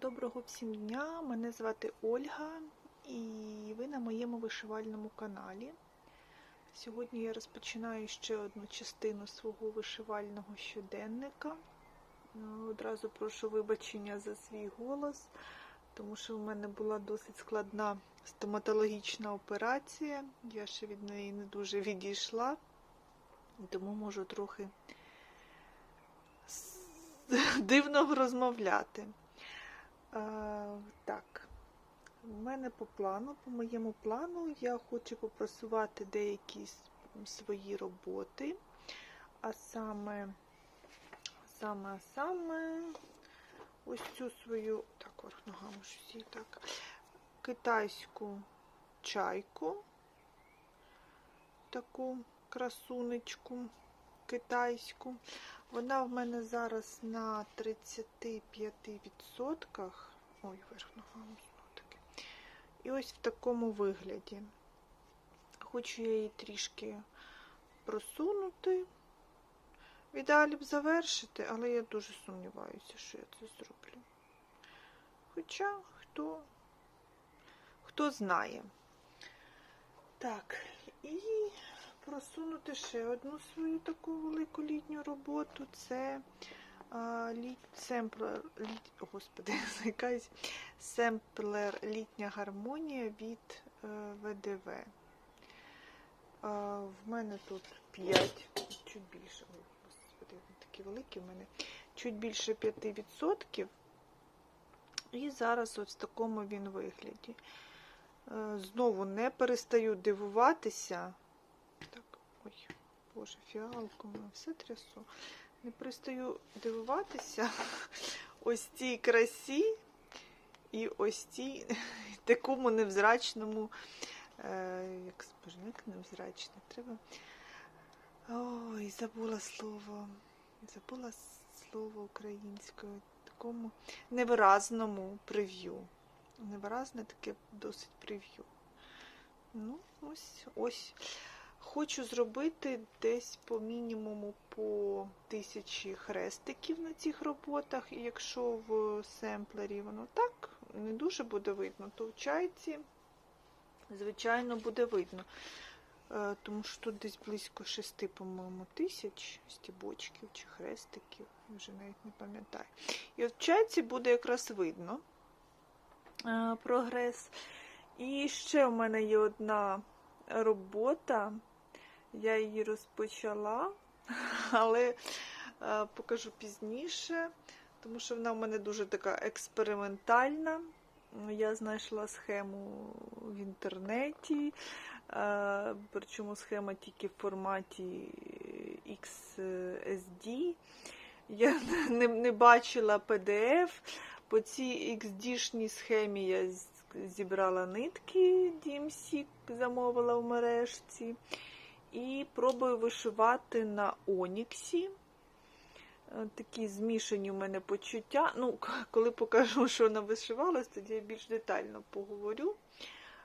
Доброго всім дня! Мене звати Ольга і ви на моєму вишивальному каналі. Сьогодні я розпочинаю ще одну частину свого вишивального щоденника. Ну, Одразу прошу вибачення за свій голос, тому що в мене була досить складна стоматологічна операція. Я ще від неї не дуже відійшла, тому можу трохи дивно розмовляти. Так, у мене по плану, по моєму плану, я хочу попрасувати деякі свої роботи, а саме, саме, саме ось цю свою, так, верх ногами її так, китайську чайку, таку красунечку китайську. Вона в мене зараз на 35%. Ой, верх ногами знову таки. І ось в такому вигляді. Хочу я її трішки просунути. В ідеалі б завершити, але я дуже сумніваюся, що я це зроблю. Хоча хто, хто знає. Так, і просунути ще одну свою таку велику літню роботу. Це а, семплер, літ, господи, якась семплер літня гармонія від е, ВДВ. А, в мене тут 5, чуть більше, ой, господи, такі великі в мене, чуть більше 5%. І зараз ось в такому він вигляді. Е, Знову не перестаю дивуватися. Так, ой, боже, фіалку, ну, все трясу. Не перестаю дивуватися ось цій красі і ось цій такому невзрачному, е, як як невзрачне, треба. Ой, забула слово. Забула слово українською, такому невиразному прев'ю. Невиразне таке досить прев'ю. Ну, ось ось. Хочу зробити десь по мінімуму по тисячі хрестиків на цих роботах. І якщо в семплері воно так не дуже буде видно, то в чайці, звичайно, буде видно. Е, Тому що тут десь близько шести, по-моєму, тисяч стібочків чи хрестиків, вже навіть не пам'ятаю. І от в чайці буде якраз видно е, прогрес. І ще в мене є одна робота. Я її розпочала, але е, покажу пізніше, тому що вона в мене дуже така експериментальна. Я знайшла схему в інтернеті, е, причому схема тільки в форматі XSD. Я не, не бачила PDF. По цій XD-шній схемі я зібрала нитки DMC, замовила в мережці. І пробую вишивати на Оніксі. Е, Такі змішані у мене почуття. Ну, коли покажу, що вона вишивалась, тоді я більш детально поговорю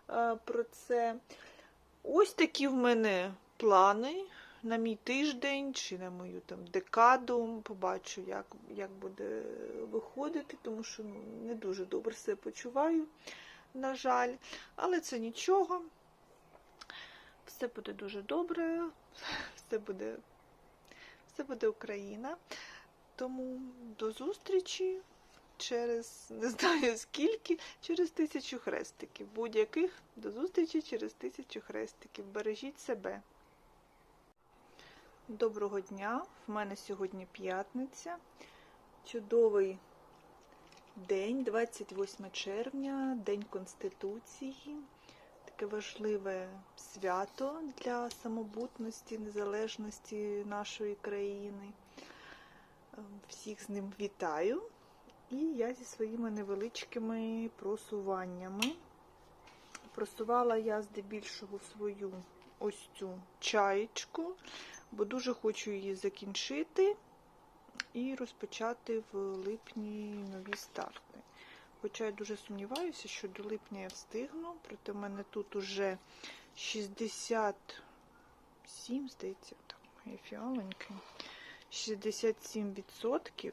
е, про це. Ось такі в мене плани на мій тиждень чи на мою там декаду. Побачу, як, як буде виходити, тому що ну, не дуже добре себе почуваю, на жаль. Але це нічого. Все буде дуже добре, все буде, все буде Україна. Тому до зустрічі через не знаю скільки, через тисячу хрестиків. Будь-яких до зустрічі через тисячу хрестиків. Бережіть себе. Доброго дня! В мене сьогодні п'ятниця. Чудовий день, 28 червня, День Конституції. Таке важливе свято для самобутності, незалежності нашої країни. Ем, Всіх з ним вітаю. І я зі своїми невеличкими просуваннями. Просувала я здебільшого свою ось цю чаєчку, бо дуже хочу її закінчити і розпочати в липні нові старти. Хоча я дуже сумніваюся, що до липня я встигну, проте в мене тут уже 67, здається, так, мої фіаленьки, 67%.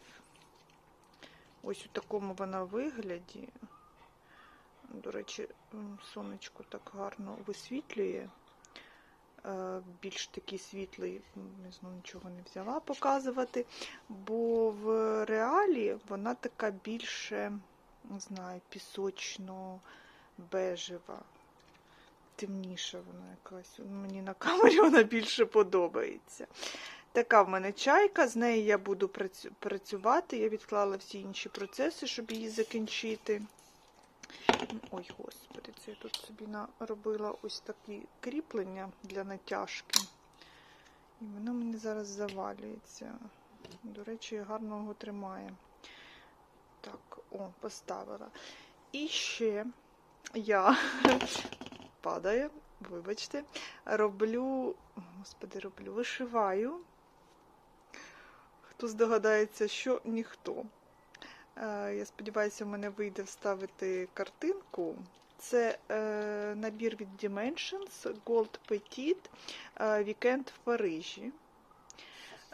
Ось у такому вона вигляді. До речі, сонечко так гарно висвітлює. Е, Більш такий світлий, не знаю, нічого не взяла показувати, бо в реалі вона така більше, не знаю, пісочно-бежева. Темніша вона якась. Мені на камері вона більше подобається. Така в мене чайка, з нею я буду працювати. Я відклала всі інші процеси, щоб її закінчити. Ой, господи, це я тут собі наробила ось такі кріплення для натяжки. І воно мені зараз завалюється. До речі, гарно його тримає. Так, о, поставила. І ще я падає, вибачте, роблю, господи, роблю, вишиваю. Хто здогадається, що ніхто. Е, Я сподіваюся, в мене вийде вставити картинку. Це е, набір від Dimensions Gold Petit Weekend в Парижі.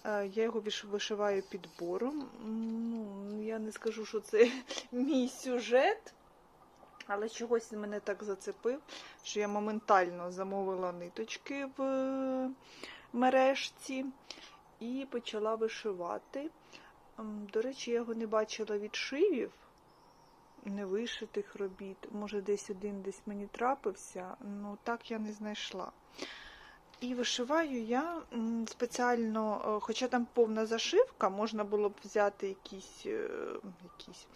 Я його вишиваю підбором. Ну, я не скажу, що це мій сюжет, але чогось мене так зацепив, що я моментально замовила ниточки в е, мережці і почала вишивати. До речі, я його не бачила відшивів, невишитих робіт. Може, десь один десь мені трапився, ну так я не знайшла. І вишиваю я спеціально, е, хоча там повна зашивка, можна було б взяти якісь, е, якісь,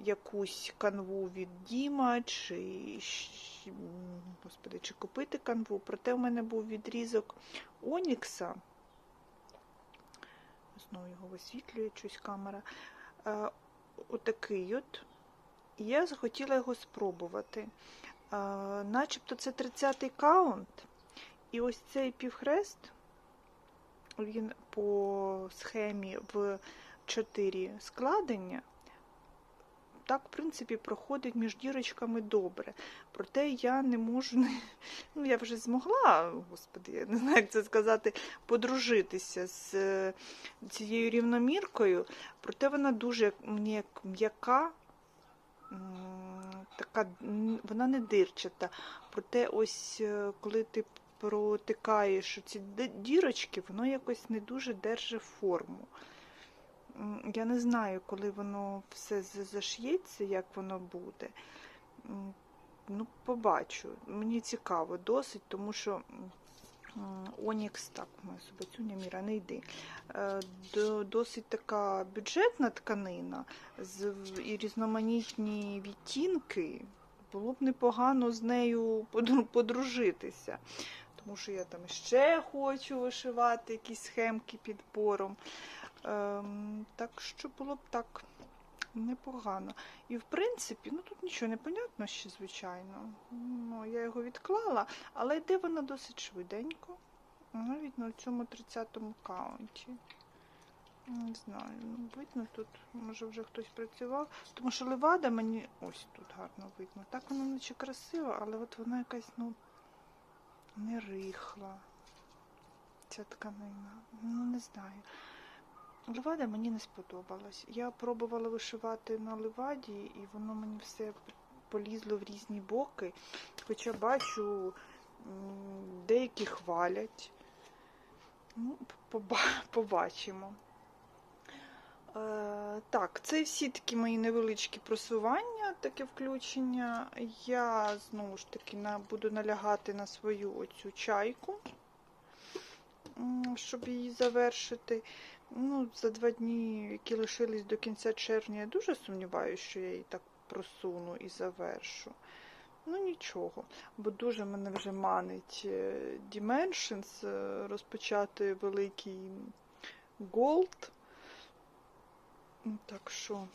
якусь канву від Діма, чи, господи, чи купити канву. Проте в мене був відрізок Онікса. Знову його висвітлює щось камера. Е, Отакий от. І я захотіла його спробувати. Начебто це 30-й каунт. І ось цей півхрест, він по схемі в 4 складення. Так, в принципі, проходить між дірочками добре. Проте я не можу, ну я вже змогла, господи, я не знаю, як це сказати, подружитися з е, цією рівноміркою. Проте вона дуже м'яка, така, вона не дирчата. Проте, ось е, коли ти протикаєш ці дірочки, воно якось не дуже держить форму. Я не знаю, коли воно все заш'ється, як воно буде. Ну, побачу. Мені цікаво досить, тому що Онікс, так, моя собацюня Міра, не йди. Е, Досить така бюджетна тканина і різноманітні відтінки. Було б непогано з нею подружитися. Тому що я там ще хочу вишивати якісь схемки підбором. Ем, так що було б так непогано. І в принципі, ну тут нічого не понятно ще, звичайно. Ну, я його відклала, але йде вона досить швиденько. Навіть на цьому 30-му каунті. Не знаю, ну видно тут, може вже хтось працював. Тому що левада мені ось тут гарно видно. Так вона наче красива, але от вона якась, ну, не рихла. Ця тканина. Ну, не знаю. Левада мені не сподобалась. Я пробувала вишивати на леваді, і воно мені все полізло в різні боки. Хоча бачу, деякі хвалять. Ну, побачимо. Е, так, це всі такі мої невеличкі просування, таке включення. Я знову ж таки буду налягати на свою оцю чайку, щоб її завершити. Ну, за два дні, які лишились до кінця червня, я дуже сумніваюся, що я її так просуну і завершу. Ну нічого, бо дуже мене вже манить е, Dimensions е, розпочати великий Gold. Ну, Так що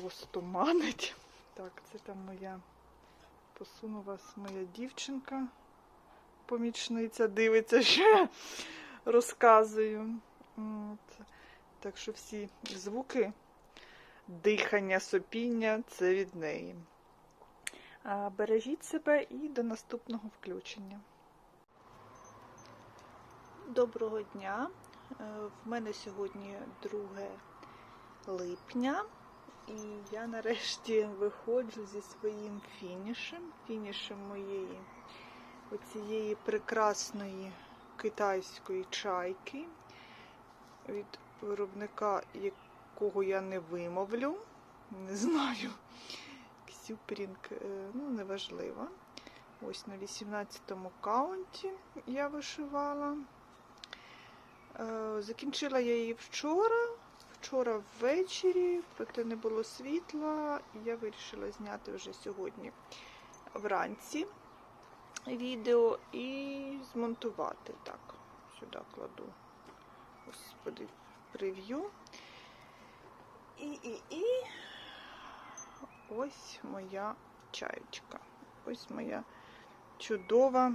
просто манить. Так, це там моя посуну вас моя дівчинка, помічниця, дивиться, що я розказую. От. Так що всі звуки, дихання, сопіння це від неї. Бережіть себе і до наступного включення. Доброго дня. Е, В мене сьогодні 2 липня. І я нарешті виходжу зі своїм фінішем, фінішем моєї оцієї прекрасної китайської чайки від виробника, якого я не вимовлю. Не знаю. Ксюпрінг, е, ну, неважливо. Ось на 18-му каунті я вишивала. Е, Закінчила я її вчора. Вчора ввечері, проте не було світла, і я вирішила зняти вже сьогодні вранці відео і змонтувати. Так, сюди кладу. Господи, прев'ю. І, і, і ось моя чаєчка. Ось моя чудова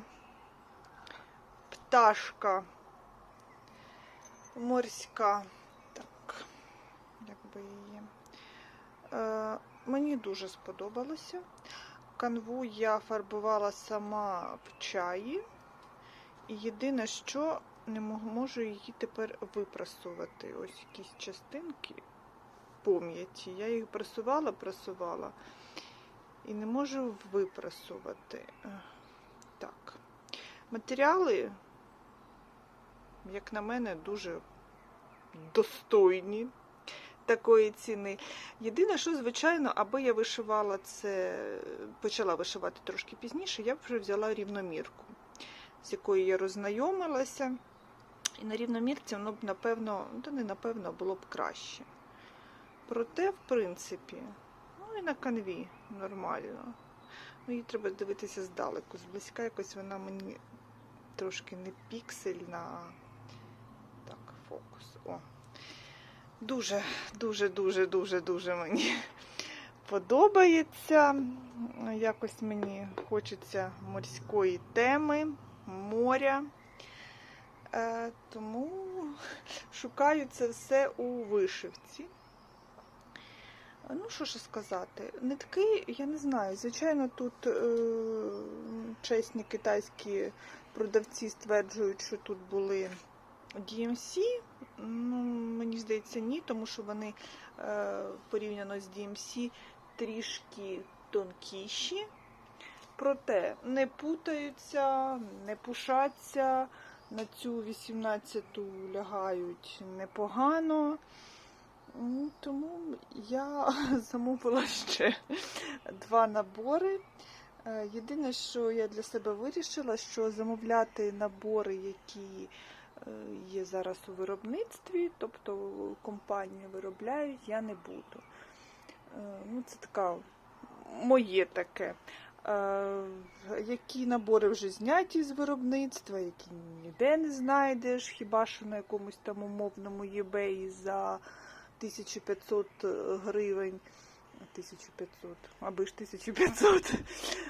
пташка морська. Так, як би її. Е, мені дуже сподобалося. Канву я фарбувала сама в чаї. І єдине, що не можу її тепер випрасувати. Ось якісь частинки пом'яті. Я їх прасувала, прасувала і не можу випрасувати. Е, Так. Матеріали, як на мене, дуже достойні такої ціни. Єдине, що, звичайно, аби я вишивала це, почала вишивати трошки пізніше, я вже взяла рівномірку, з якою я роззнайомилася. І на рівномірці воно б, напевно, ну, та не напевно, було б краще. Проте, в принципі, ну і на канві нормально. Ну, її треба дивитися здалеку. Зблизька якось вона мені трошки не піксельна. Так, фокус. О. Дуже, дуже, дуже, дуже, дуже мені подобається. Якось мені хочеться морської теми, моря. Е, тому шукаю це все у вишивці. Ну, що ж сказати, нитки, я не знаю. Звичайно, тут е, чесні китайські продавці стверджують, що тут були DMC. Ну, мені здається, ні, тому що вони е, порівняно з DMC трішки тонкіші. Проте не путаються, не пушаться. На цю 18-ту лягають непогано. Тому я замовила ще два набори. Е, Єдине, що я для себе вирішила, що замовляти набори, які є зараз у виробництві, тобто компанії виробляють, я не буду. Е, Ну, Це така моє таке. Е, Які набори вже зняті з виробництва, які ніде не знайдеш, хіба що на якомусь там умовному eBay за 1500 гривень. 1500, аби ж 1500,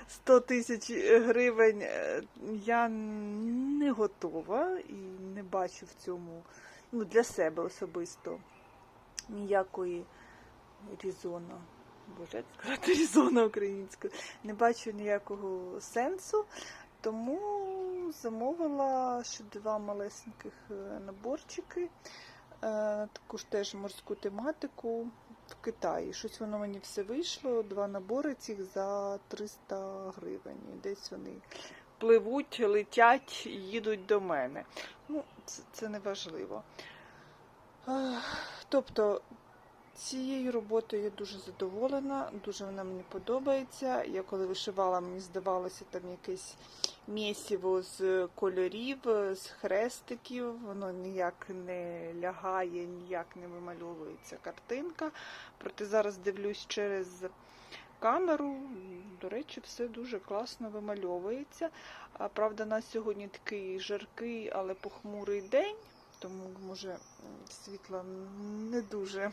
100 тисяч гривень е, я не готова і не бачу в цьому ну, для себе особисто ніякої різона. Боже, як сказати різона українською. Не бачу ніякого сенсу, тому замовила ще два малесеньких е, наборчики. Е, таку теж морську тематику в Китаї. Щось воно мені все вийшло. Два набори цих за 300 гривень. Десь вони пливуть, летять, їдуть до мене. Ну, це, це не важливо. Тобто цією роботою я дуже задоволена, дуже вона мені подобається. Я коли вишивала, мені здавалося там якесь місіво з кольорів, з хрестиків, воно ніяк не лягає, ніяк не вимальовується картинка. Проте зараз дивлюсь через камеру. До речі, все дуже класно вимальовується. А, Правда, на сьогодні такий жаркий, але похмурий день, тому може світло не дуже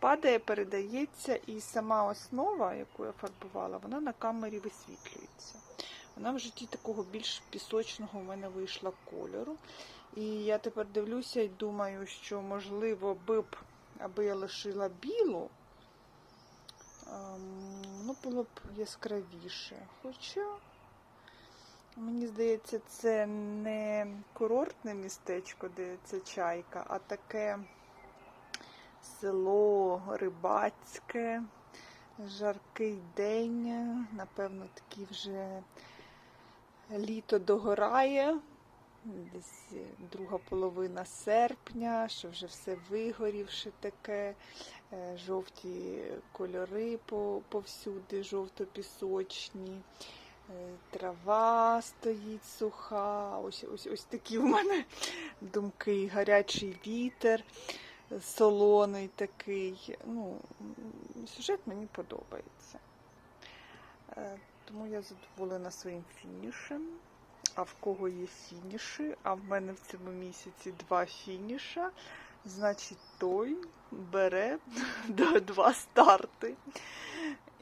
падає, передається, і сама основа, яку я фарбувала, вона на камері висвітлюється. Вона в житті такого більш пісочного в мене вийшла кольору. І я тепер дивлюся і думаю, що можливо би б, аби я лишила білу, ем, ну, було б яскравіше. Хоча, мені здається, це не курортне містечко, де це чайка, а таке село Рибацьке, жаркий день, напевно, такий вже літо догорає. Десь друга половина серпня, що вже все вигорівши таке, е, жовті кольори повсюди, жовто-пісочні, е, трава стоїть суха. Ось, ось, ось такі в мене думки, гарячий вітер, е, солоний такий. Ну, сюжет мені подобається. Тому я задоволена своїм фінішем. А в кого є фініші? А в мене в цьому місяці два фініша. Значить, той бере два старти.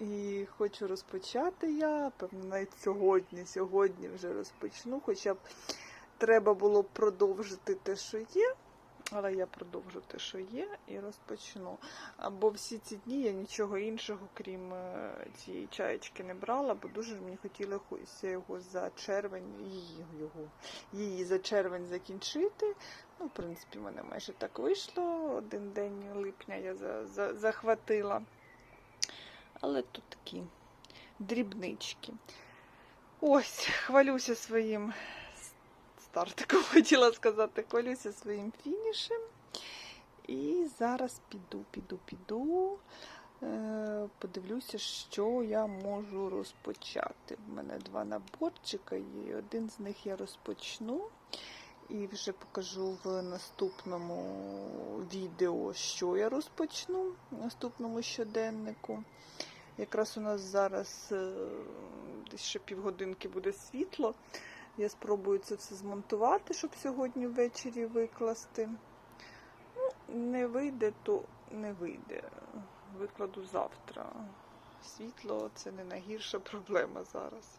І хочу розпочати я, певно, навіть сьогодні, сьогодні вже розпочну, хоча б треба було продовжити те, що є. Але я продовжу те, що є, і розпочну. Або всі ці дні я нічого іншого, крім е, цієї чаєчки, не брала, бо дуже мені хотілося його за червень, її, його, її за червень закінчити. Ну, в принципі, в мене майже так вийшло. Один день липня я за, за, захватила. Але тут такі дрібнички. Ось, хвалюся своїм стартиком, хотіла сказати, хвалюся своїм фінішем. І зараз піду, піду, піду. Е, Подивлюся, що я можу розпочати. В мене два наборчика і один з них я розпочну. І вже покажу в наступному відео, що я розпочну, в наступному щоденнику. Якраз у нас зараз е, десь ще півгодинки буде світло. Я спробую це все змонтувати, щоб сьогодні ввечері викласти. Ну, не вийде, то не вийде. Викладу завтра. Світло це не найгірша проблема зараз.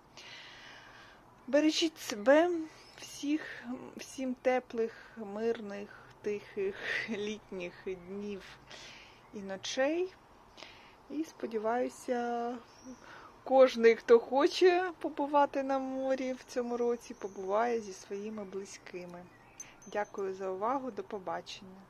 Бережіть себе, всіх, всім теплих, мирних, тихих, літніх днів і ночей. І сподіваюся, кожний, хто хоче побувати на морі в цьому році, побуває зі своїми близькими. Дякую за увагу, до побачення.